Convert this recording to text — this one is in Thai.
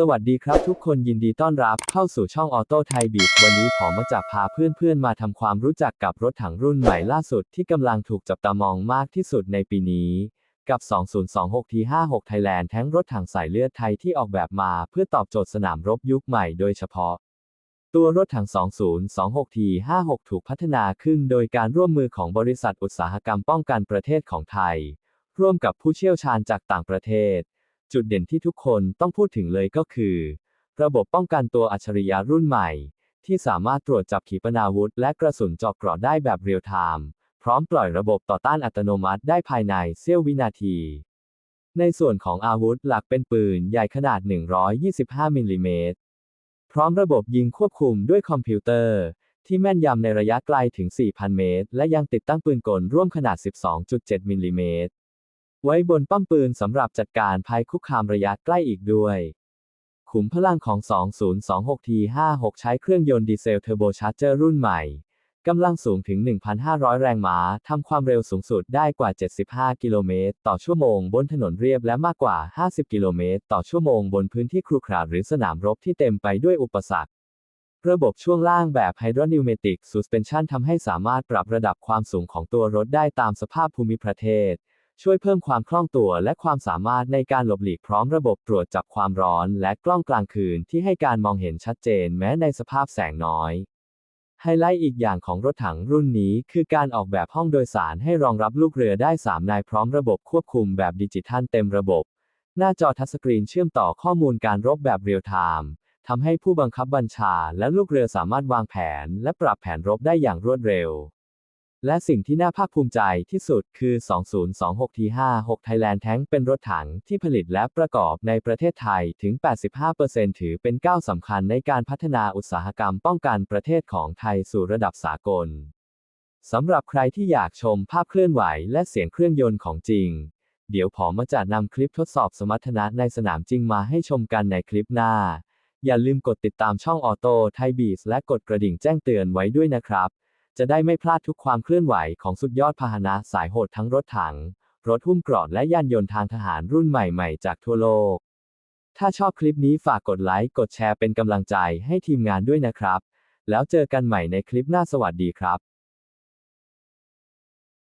สวัสดีครับทุกคนยินดีต้อนรับเข้าสู่ช่องออโต้ไทยบีทวันนี้ผมมาจะพาเพื่อนๆมาทำความรู้จักกับรถถังรุ่นใหม่ล่าสุดที่กำลังถูกจับตามองมากที่สุดในปีนี้ กับ 2026 T56 Thailand แท้งรถถังสายเลือดไทยที่ออกแบบมาเพื่อตอบโจทย์สนามรบยุคใหม่โดยเฉพาะ ตัวรถถัง 2026 T56 ถูกพัฒนาขึ้นโดยการร่วมมือของบริษัทอุตสาหกรรมป้องกันประเทศของไทย ร่วมกับผู้เชี่ยวชาญจากต่างประเทศ จุดเด่นที่ทุกคนต้องพูดถึงเลยก็คือ ระบบป้องกันตัวอัจฉริยะรุ่นใหม่ ที่สามารถตรวจจับขีปนาวุธ และกระสุนเจาะเกราะได้แบบเรียลไทม์พร้อมปล่อยระบบต่อต้านอัตโนมัติได้ภายในเสี้ยววินาที ในส่วนของอาวุธหลักเป็นปืนใหญ่ขนาด 125 มิลลิเมตร พร้อมระบบยิงควบคุมด้วยคอมพิวเตอร์ ที่แม่นยำในระยะไกลถึง 4,000 เมตร และยังติดตั้งปืนกลร่วมขนาด 12.7 มิลลิเมตร ไว้บนป้อมปืนสำหรับจัดการภัยคุกคามระยะใกล้อีกด้วย ขุมพลังของ 2026 T56 ใช้เครื่องยนต์ดีเซลเทอร์โบชาร์เจอร์รุ่นใหม่ กำลังสูงถึง 1,500 แรงม้า ทำความเร็วสูงสุดได้กว่า 75 กิโลเมตรต่อชั่วโมงบนถนนเรียบและมากกว่า 50 กิโลเมตรต่อชั่วโมงบนพื้นที่ครุขระหรือสนามรบที่เต็มไปด้วยอุปสรรคระบบช่วงล่างแบบ Hydroniumatic Suspension ทำให้สามารถปรับระดับความสูงของตัวรถได้ตามสภาพภูมิประเทศ ช่วยเพิ่มความคล่องตัวและความสามารถในการหลบหลีกพร้อมระบบตรวจจับความร้อนและกล้องกลางคืนที่ให้การมองเห็นชัดเจนแม้ในสภาพแสงน้อย ไฮไลท์อีกอย่างของรถถังรุ่นนี้คือการออกแบบห้องโดยสารให้รองรับลูกเรือได้ 3 นายพร้อมระบบควบคุมแบบดิจิทัลเต็มระบบ หน้าจอทัชสกรีนเชื่อมต่อข้อมูลการรบแบบเรียลไทม์ทำให้ผู้บังคับบัญชาและลูกเรือสามารถวางแผน และปรับแผนรบได้อย่างรวดเร็ว และสิ่งที่น่าภาคภูมิใจที่สุดคือ 2026 T56 Thailand Tank เป็นรถถังที่ผลิตและประกอบในประเทศไทยถึง 85%ถือเป็นก้าวสำคัญในการพัฒนาอุตสาหกรรมป้องกันประเทศของไทยสู่ระดับสากล สำหรับใครที่อยากชมภาพเคลื่อนไหวและเสียงเครื่องยนต์ของจริง เดี๋ยวผมมาจะนำคลิปทดสอบสมรรถนะในสนามจริงมาให้ชมกันในคลิปหน้า อย่าลืมกดติดตามช่องออโต้ไทยบีสและกดกระดิ่งแจ้งเตือนไว้ด้วยนะครับ จะได้ไม่พลาดทุกความเคลื่อนไหวของสุดยอดพาหนะสายโหดทั้งรถถัง รถหุ้มเกราะและยานยนต์ทางทหารรุ่นใหม่ๆ จากทั่วโลก ถ้าชอบคลิปนี้ฝากกดไลค์ กดแชร์เป็นกำลังใจให้ทีมงานด้วยนะครับ แล้วเจอกันใหม่ในคลิปหน้าสวัสดีครับ